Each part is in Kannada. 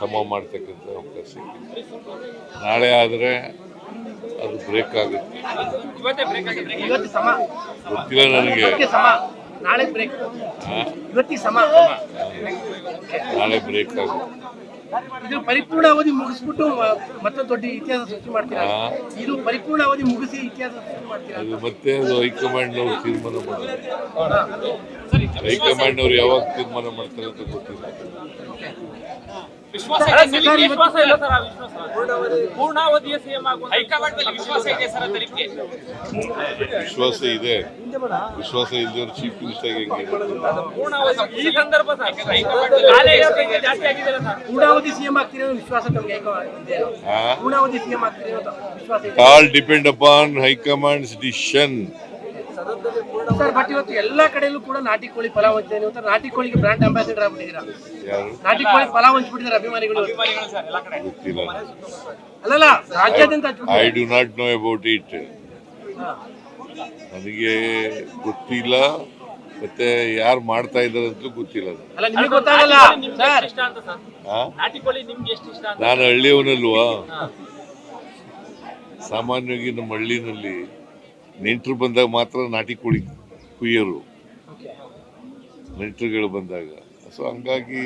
ಸಮ ಮಾಡ್ತಕ್ಕಂಥ ಅವಕಾಶ ಸಿಕ್ಕಿದೆ. ನಾಳೆ ಆದರೆ ಅದು ಬ್ರೇಕ್ ಆಗುತ್ತೆ. ಗೊತ್ತಿಲ್ಲ ನನಗೆ. ಸಮ. ನಾಳೆ ಬ್ರೇಕ್ ಆ, ಇವತ್ತಿಗೆ ಸಮ. ನಾಳೆ ಬ್ರೇಕ್ ಆಗುತ್ತೆ. ಇದು ಪರಿಪೂರ್ಣ ಅವಧಿ ಮುಗಿಸ್ಬಿಟ್ಟು ಮತ್ತೆ ಮತ್ತೊಂದು ದೊಡ್ಡ ಇತಿಹಾಸ ಸೃಷ್ಟಿ ಮಾಡ್ತೀರಾ? ಇದು ಪರಿಪೂರ್ಣ ಅವಧಿ ಮುಗಿಸಿ ಇತಿಹಾಸ ಸೃಷ್ಟಿ ಮಾಡ್ತೀರಾ? ಅದು ಮತ್ತೆ ಅದು ಹೈಕಮಾಂಡ್ನವ್ರು ತೀರ್ಮಾನ ಮಾಡೋದು. ಹೈಕಮಾಂಡ್ನವ್ರು ಯಾವಾಗ ತೀರ್ಮಾನ ಮಾಡ್ತಾರೆ ಅಂತ ಗೊತ್ತಿಲ್ಲ. ವಿಶ್ವಾಸ ಇದೆ ಸರ್, ನಿಮ್ಗೆ ವಿಶ್ವಾಸ ಇಲ್ಲ ಸರ್ ಆ ವಿಶ್ವಾಸ. ಪೂರ್ಣಾವಧಿಯ ಸಿಎಂ ಆಗುವ ಹೈಕಮಾಂಡ್ ಮೇಲೆ ವಿಶ್ವಾಸ ಇದೆ ಸರ್ ಅಂತ ನಿಮ್ಗೆ ವಿಶ್ವಾಸ ಇದೆ. ವಿಶ್ವಾಸ ಇದ್ದವ್ರು ಚೀಫ್ ಮಿನಿಸ್ಟರ್ ಹೆಂಗೆ ಪೂರ್ಣಾವಧಿ ಈ ಸಂದರ್ಭ ಸರ್. ಹೈಕಮಾಂಡ್ ಕಾಲೇ ಸಂಖ್ಯೆ ಜಾಸ್ತಿ ಆಗಿದೆ ಸರ್? ಪೂರ್ಣಾವಧಿ ಸಿಎಂ ಆಗ್ತೀರಿ ಅನ್ನೋ ವಿಶ್ವಾಸ ತಮಗೆ ಇದೆ ಆ? ಪೂರ್ಣಾವಧಿ ಸಿಎಂ ಆಗ್ತೀರಿ ಅನ್ನೋ ವಿಶ್ವಾಸ ಇದೆ all depend upon high command's decision. Sir but ಇವತ್ತು ಎಲ್ಲಾ ಕಡೆಯಲ್ಲೂ ಕೂಡ ನಾಟಿ ಕೋಳಿ ಪಲಾವ್ ಇದೆ. ಇವತ್ತು ನಾಟಿ ಕೋಳಿಗೆ ಬ್ರಾಂಡ್ ಅಂಬಾಸಿಡರ್ ಆಗ್ಬಿಟ್ಟಿದ್ದೀರಾ? ಯಾರು? ನಾಟಿ ಕೋಳಿ ಪಲಾವ್ ಹಂಚ್ಬಿಟ್ಟಿದ್ದಾರೆ ಅಭಿಮಾನಿಗಳು. ಅಭಿಮಾನಿಗಳು ಸರ್ ಎಲ್ಲ ಕಡೆ. ಅಲ್ಲಲ್ಲ ರಾಜ್ಯಾದ್ಯಂತ. I do not know about it ನನಗೆ ಗೊತ್ತಿಲ್ಲ. ಮತ್ತೆ ಯಾರು ಮಾಡ್ತಾ ಇದ್ದಾರೆ ಅಂತಲೂ ಗೊತ್ತಿಲ್ಲ ಅಲ್ಲ ನಿಮಗೆ ಗೊತ್ತಾಗಲ್ಲ. ಸರ್. ಎಷ್ಟು ಇಷ್ಟ ಅಂತ ಸರ್? ನಾಟಿ ಕೋಳಿ ನಿಮ್ಗೆ ಎಷ್ಟು ಇಷ್ಟ ನಾನು ಹಳ್ಳಿಯವನಲ್ವಾ? ಸಾಮಾನ್ಯವಾಗಿ ನಮ್ಮ ಹಳ್ಳಿನಲ್ಲಿ ನೆಂಟರು ಬಂದಾಗ ಮಾತ್ರ ನಾಟಿ ಕೋಳಿ ಕುಯ್ಯರು. ನೆಂಟರುಗಳು ಬಂದಾಗ. ಸೊ ಹಂಗಾಗಿ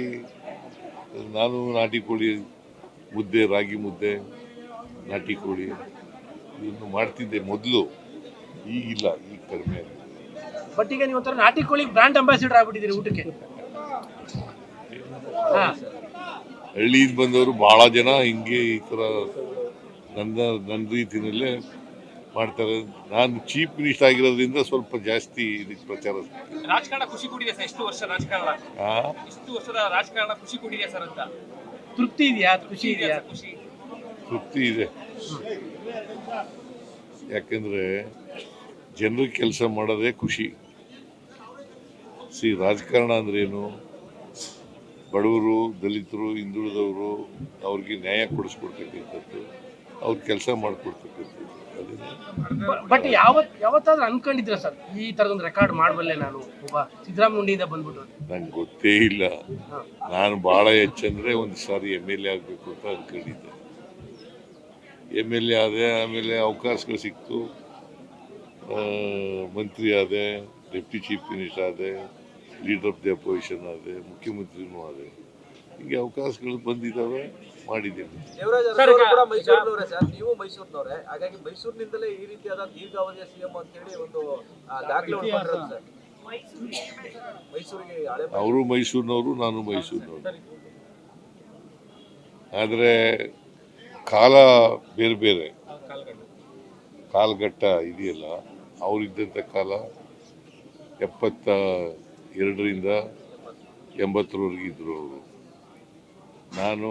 ನಾನು ನಾಟಿ ಕೋಳಿ ಮುದ್ದೆ ರಾಗಿ ಮುದ್ದೆ ನಾಟಿ ಕೋಳಿ ಇದನ್ನು ಮಾಡ್ತಿದ್ದೆ ಮೊದಲು. ಈಗಿಲ್ಲ ಈಗ ಕಡಿಮೆ ಬಟ್ ಈಗ ನೀವು ಒಂಥರ ನಾಟಿ ಕೋಳಿ ಬ್ರಾಂಡ್ ಅಂಬಾಸಿಡರ್ ಆಗ್ಬಿಟ್ಟಿದ್ದೀರಿ ಊಟಕ್ಕೆ. ಹಳ್ಳಿಯಿಂದ ಬಂದವರು ಬಹಳ ಜನ ಹಿಂಗೆ ಈ ಥರ ನನ್ನ ನನ್ನ ರೀತಿಯಲ್ಲೇ ಮಾಡ್ತಾರೆ. ನಾನು ಚೀಫ್ ಮಿನಿಸ್ಟರ್ ಆಗಿರೋದ್ರಿಂದ ಸ್ವಲ್ಪ ಜಾಸ್ತಿ ಇದಕ್ಕೆ ಪ್ರಚಾರ ರಾಜಕಾರಣ ಖುಷಿ ಕೊಟ್ಟಿದೆ ಸರ್ ಎಷ್ಟು ವರ್ಷ ರಾಜಕಾರಣ. ಆ? ಇಷ್ಟು ವರ್ಷದ ರಾಜಕಾರಣ ಖುಷಿ ಕೊಟ್ಟಿದೆ ಸರ್ ಅಂತ. ತೃಪ್ತಿ ಇದೆಯಾ? ಖುಷಿ ಇದೆಯಾ? ಖುಷಿ. ತೃಪ್ತಿ ಇದೆ. ಯಾಕಂದ್ರೆ ಜನರಿಗೆ ಕೆಲಸ ಮಾಡೋದೇ ಖುಷಿ. ಸಿ ರಾಜಕಾರಣ ಅಂದ್ರೇನು ಬಡವರು ದಲಿತರು ಹಿಂದುಳಿದವರು ಅವ್ರಿಗೆ ನ್ಯಾಯ ಕೊಡಿಸ್ಕೊಡ್ತಕ್ಕಂಥದ್ದು. ಅವ್ರ ಕೆಲಸ ಮಾಡಿಕೊಡ್ತಕ್ಕಂಥದ್ದು. ಬಟ್ ಯಾವತ್ ಯಾವತ್ತಾದ್ರೂ ಅನ್ಕೊಂಡಿದ್ರ ಸರ್? ಈ ತರದೊಂದು ರೆಕಾರ್ಡ್ ಮಾಡಬಲ್ಲೆ ನಾನು. ಒಬ್ಬ ಸಿದ್ದರಾಮಯ್ಯಿಂದ ಬಂದ್ಬಿಟ್ಟು. ನಂಗೆ ಗೊತ್ತೇ ಇಲ್ಲ. ನಾನು ಭಾಳ ಹೆಚ್ಚಂದ್ರೆ ಒಂದು ಸಾರಿ ಎಂ ಎಲ್ ಎ ಆಗಬೇಕು ಅಂತ ಅನ್ಕೊಂಡಿದ್ದೆ. ಎಂ ಎಲ್ ಎ ಆದೆ ಆಮೇಲೆ ಅವಕಾಶಗಳು ಸಿಕ್ತು. ಮಂತ್ರಿ ಆದೆ ಡೆಪ್ಟಿ ಚೀಫ್ ಮಿನಿಸ್ಟರ್ ಆದೆ ಲೀಡರ್ ಆಫ್ ದಿ ಅಪೋಸಿಷನ್ ಆದೆ ಮುಖ್ಯಮಂತ್ರಿನೂ ಆದೆ. ಹೀಗೆ ಅವಕಾಶಗಳು ಬಂದಿದ್ದಾವೆ. ಮಾಡಿದ್ದೀನಿ ದೇವರಾಜ ಸರ್, ಈಗ- ಕೂಡ ಮೈಸೂರಿನವರೇ ಸರ್. ನೀವು ಮೈಸೂರಿನವರೇ. ಹಾಗಾಗಿ ಮೈಸೂರಿನಿಂದಲೇ ಈ ರೀತಿಯಾದ ದೀರ್ಘಾವಧಿಯ ಸಿಎಂ ಅಂತೇಳಿ ಒಂದು ಆ, ದಾಖಲೆ ಉಳ್ಕೊಂಡಿರೋದು ಸರ್. ಮೈಸೂರಿಗೆ ಹಳೆ ಅವರು ಮೈಸೂರಿನವರು ನಾನು ಮೈಸೂರಿನವರು. ಆದರೆ ಕಾಲ ಬೇರೆ ಬೇರೆ. ಕಾಲಘಟ್ಟ ಇದೆಯಲ್ಲ ಅವರಿದ್ದಂಥ ಕಾಲ ಎಪ್ಪತ್ತ ಎರಡರಿಂದ ಎಂಬತ್ತರವರೆಗೆ ಇದ್ದರು ಅವರು. ನಾನು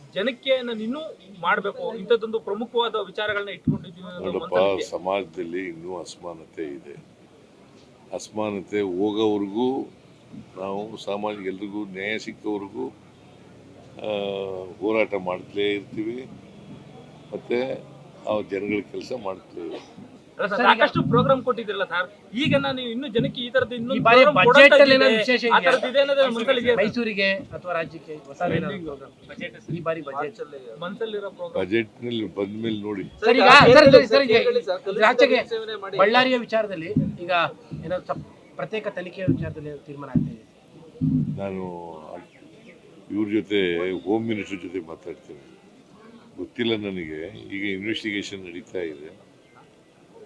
ಜನಕ್ಕೆ ನಾನು ಇನ್ನೂ ಮಾಡಬೇಕು. ಇಂಥದ್ದೊಂದು ಪ್ರಮುಖವಾದ ವಿಚಾರಗಳನ್ನ ಇಟ್ಕೊಂಡಿದ್ದೀನಿ ಸಮಾಜದಲ್ಲಿ ಇನ್ನೂ ಅಸಮಾನತೆ ಇದೆ. ಅಸಮಾನತೆ ಹೋಗೋವರೆಗೂ ನಾವು ಸಾಮಾನ್ಯ ಎಲ್ರಿಗೂ ನ್ಯಾಯ ಸಿಕ್ಕವರೆಗೂ ಹೋರಾಟ ಮಾಡ್ತಲೇ ಇರ್ತೀವಿ. ಮತ್ತು ಆ ಜನಗಳ ಕೆಲಸ ಸರ್, ಸಾಕಷ್ಟು ಪ್ರೋಗ್ರಾಮ್ ಕೊಟ್ಟಿದ್ರಲ್ಲ ಸರ್. ಈಗ ನಾನು ಇನ್ನು ಜನಕ್ಕೆ ಈ ತರದ ಬಾರಿ program ಅಲ್ಲಿ. ಏನಾದ್ರು ವಿಶೇಷ ಆ ಇದೆಯಾ? ಇದೆ ಅನ್ನೋದು ಸರ್. ಮೈಸೂರಿಗೆ ಅಥವಾ ರಾಜ್ಯಕ್ಕೆ ಹೊಸ ಈ ಬಾರಿ ಬಜೆಟ್ ಮನಸ್ಸಲ್ಲಿರೋ ಪ್ರೋಗ್ರಾಮ್ ಬಜೆಟ್ನಲ್ಲಿ ಬಂದ್ಮೇಲೆ ನೋಡಿ. ಸರ್ ಈಗ ಸರ್ ಸರ್ ಸರ್ ಈಗ ರಾಜ್ಯಕ್ಕೆ ಬಳ್ಳಾರಿಯ ವಿಚಾರದಲ್ಲಿ ಈಗ ಏನಾದ್ರು ಸಪ್- ಪ್ರತ್ಯೇಕ ತನಿಖೆಯ ವಿಚಾರದಲ್ಲಿ ತೀರ್ಮಾನ ಆಗ್ತಾ ಇದೆ? ನಾನು ಇವ್ರ ಜೊತೆ ಹೋಮ್ ಮಿನಿಸ್ಟರ್ ಜೊತೆ ಮಾತಾಡ್ತೇನೆ. ಗೊತ್ತಿಲ್ಲ ನನಗೆ. ಈಗ ಇನ್ವೆಸ್ಟಿಗೇಷನ್ ನಡೀತಾ ಇದೆ.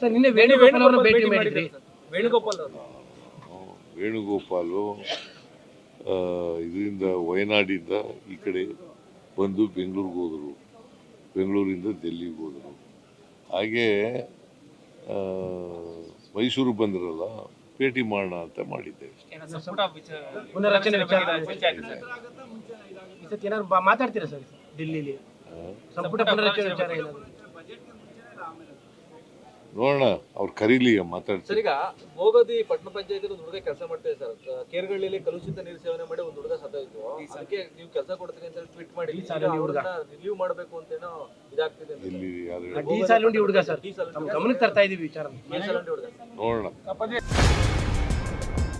ಸರ್ ನಿನ್ನೆ ವೇಣುಗೋಪಾಲ್ ಅವರನ್ನ ಭೇಟಿ ಮಾಡಿದ್ರಿ. ವೇಣುಗೋಪಾಲ್ ಅವರು ಹ್ಮ್. ವೇಣುಗೋಪಾಲು ಆ, ಇದರಿಂದ ವಯನಾಡಿಂದ ಈ ಕಡೆ ಬಂದು ಬೆಂಗಳೂರಿಗೆ ಹೋದರು. ಬೆಂಗಳೂರಿಂದ ಡೆಲ್ಲಿಗೆ ಹೋದರು. ಹಾಗೆ ಆ, ಮೈಸೂರು ಬಂದ್ರಲ್ಲ ಭೇಟಿ ಮಾಡೋಣ ಅಂತ ಮಾಡಿದ್ದೆ ಮಾತಾಡ್ತೀರಾ ಸರ್ ಡೆಲ್ಲಿಲಿ ಸಂಪುಟ ಪುನರಚನೆ ವಿಚಾರ ಏನಾದ್ರು? ನೋಡೋಣ ಅವ್ರು ಕರೀಲಿ ಸರ್ ಮಾತಾಡ್ತಾರೆ. ಈಗ ಮೋಗದಿ ಪಟ್ಟಣ ಪಂಚಾಯತ್ ಒಂದು ಹುಡುಗ ಕೆಲಸ ಮಾಡ್ತೇವೆ ಸರ್. ಕೇರ್ಗಳ್ಳಿಯಲ್ಲಿ ಕಲುಷಿತ ನೀರು ಸೇವನೆ ಮಾಡಿ ಒಂದು ಹುಡುಗ ಸತ್ತೋಯ್ತು ಅದಕ್ಕೆ ನೀವು ಕೆಲಸ ಕೊಡ್ತೀನಿ ಅಂತ ಟ್ವೀಟ್ ಮಾಡಿ. ರಿಲೀವ್ ಮಾಡಬೇಕು ಅಂತೇನೋ ಇದಾಗ್ತಿದೆ ಇಲ್ಲಿ ಯಾರು ಹುಡುಗ ಸರ್. ಗಮನಕ್ಕೆ ತರ್ತಾ ಇದೀವಿ ವಿಚಾರ ನೋಡೋಣ.